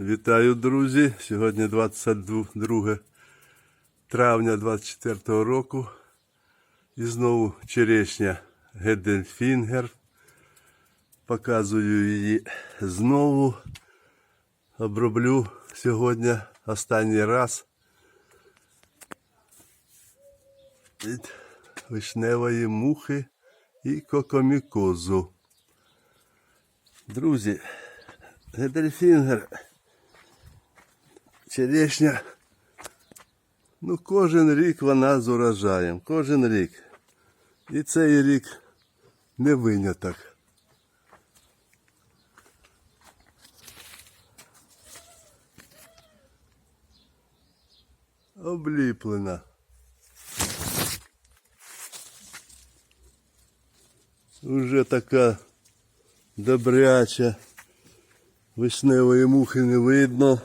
Вітаю, друзі! Сьогодні 22 травня 24 року. І знову черешня Гедельфінгер. Показую її знову. Оброблю сьогодні останній раз від вишневої мухи і кокомікозу. Друзі, Гедельфінгер черешня. Ну, кожен рік вона з урожаєм. Кожен рік. І цей рік не виняток. Обліплена. Уже така добряча. Вишневої мухи не видно.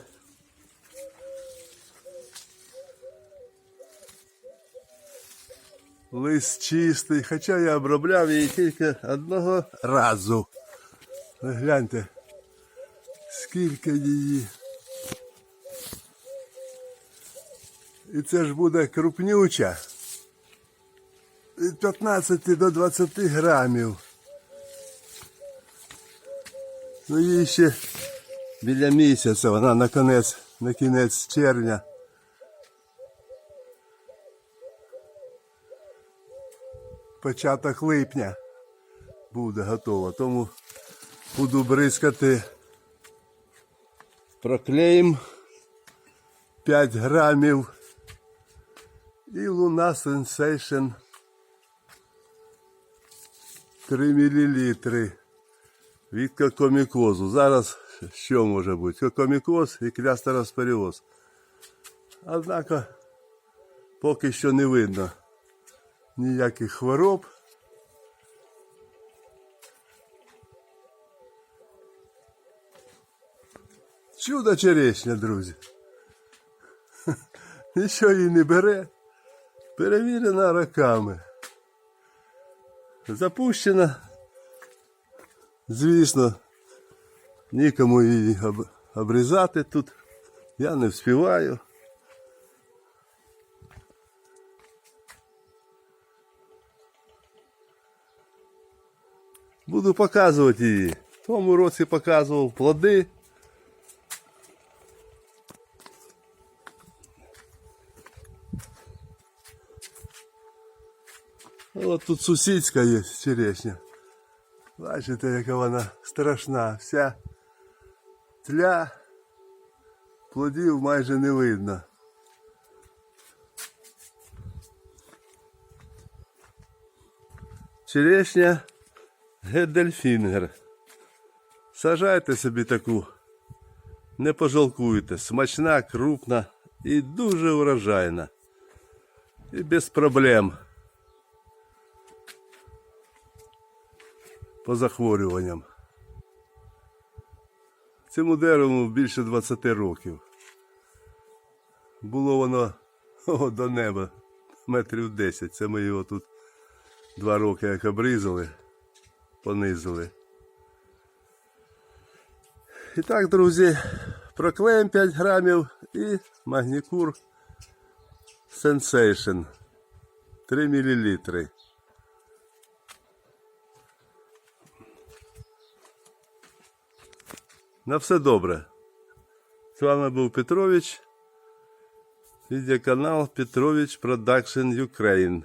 Лист чистий, хоча я обробляв її тільки одного разу. Ви гляньте, скільки її. І це ж буде крупнюча. Від 15 до 20 грамів. Ну їй ще біля місяця, вона на кінець, на кінець червня. Початок липня буде готово. Тому буду бризкати проклеїм 5 грамів і луна Sensation 3 мл від кокомікозу. Зараз що може бути? Кокомікоз і клястероспоріоз. Однак поки що не видно ніяких хвороб. Чудо черешня, друзі. Нічого її не бере. Перевірена роками. Запущена. Звісно, нікому її об- обрізати тут. Я не вспіваю. Буду показувати її. В тому році показував плоди. От тут сусідська є черешня. Бачите, яка вона страшна. Вся тля, плодів майже не видно. Черешня Гедельфінгер. Сажайте собі таку. Не пожалкуйте. Смачна, крупна і дуже урожайна. І без проблем. По захворюванням. Цьому дереву більше 20 років. Було воно о, до неба метрів 10. Це ми його тут два роки як обрізали понизили. І так, друзі, проклеїм 5 грамів і магнікур Sensation 3 мл. На все добре. З вами був Петрович. Відеоканал Петрович Production Ukraine.